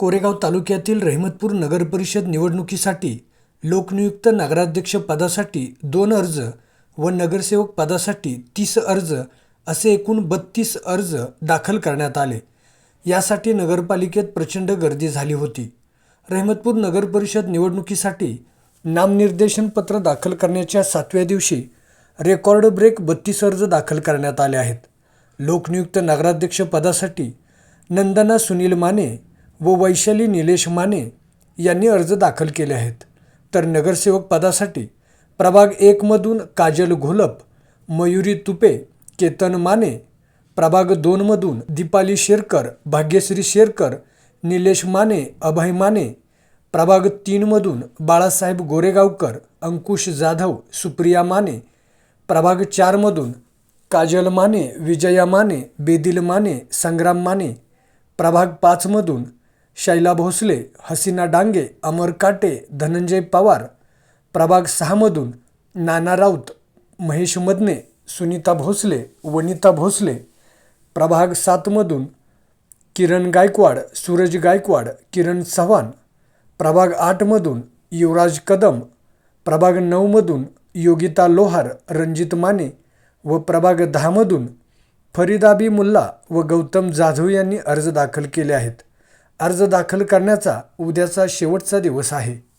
कोरेगाव तालुक्यातील रहिमतपूर नगरपरिषद निवडणुकीसाठी लोकनियुक्त नगराध्यक्ष पदासाठी दोन अर्ज व नगरसेवक पदासाठी तीस अर्ज असे एकूण बत्तीस अर्ज दाखल करण्यात आले. यासाठी नगरपालिकेत प्रचंड गर्दी झाली होती. रहिमतपूर नगरपरिषद निवडणुकीसाठी नामनिर्देशन पत्र दाखल करण्याच्या सातव्या दिवशी रेकॉर्ड ब्रेक बत्तीस अर्ज दाखल करण्यात आले आहेत. लोकनियुक्त नगराध्यक्ष पदासाठी नंदना सुनील माने व वैशाली निलेश माने यांनी अर्ज दाखल केले आहेत. तर नगरसेवक पदासाठी प्रभाग एकमधून काजल घोलप मयुरी तुपे केतन माने प्रभाग दोनमधून दीपाली शेरकर भाग्यश्री शेरकर निलेश माने अभय माने प्रभाग तीनमधून बाळासाहेब गोरेगावकर अंकुश जाधव सुप्रिया माने प्रभाग चारमधून काजल माने विजया माने बेदिल माने संग्राम माने प्रभाग पाचमधून शैला भोसले हसीना डांगे अमर काटे धनंजय पवार प्रभाग सहामधून नाना राऊत महेश मदने सुनीता भोसले वनिता भोसले. प्रभाग सातमधून किरण गायकवाड सूरज गायकवाड किरण चव्हाण. प्रभाग आठमधून युवराज कदम. प्रभाग नऊमधून योगिता लोहार रणजित माने व प्रभाग दहामधून फरीदाबी मुल्ला व गौतम जाधव यांनी अर्ज दाखल केले आहेत. अर्ज दाखल करण्याचा उद्याचा शेवटचा दिवस आहे.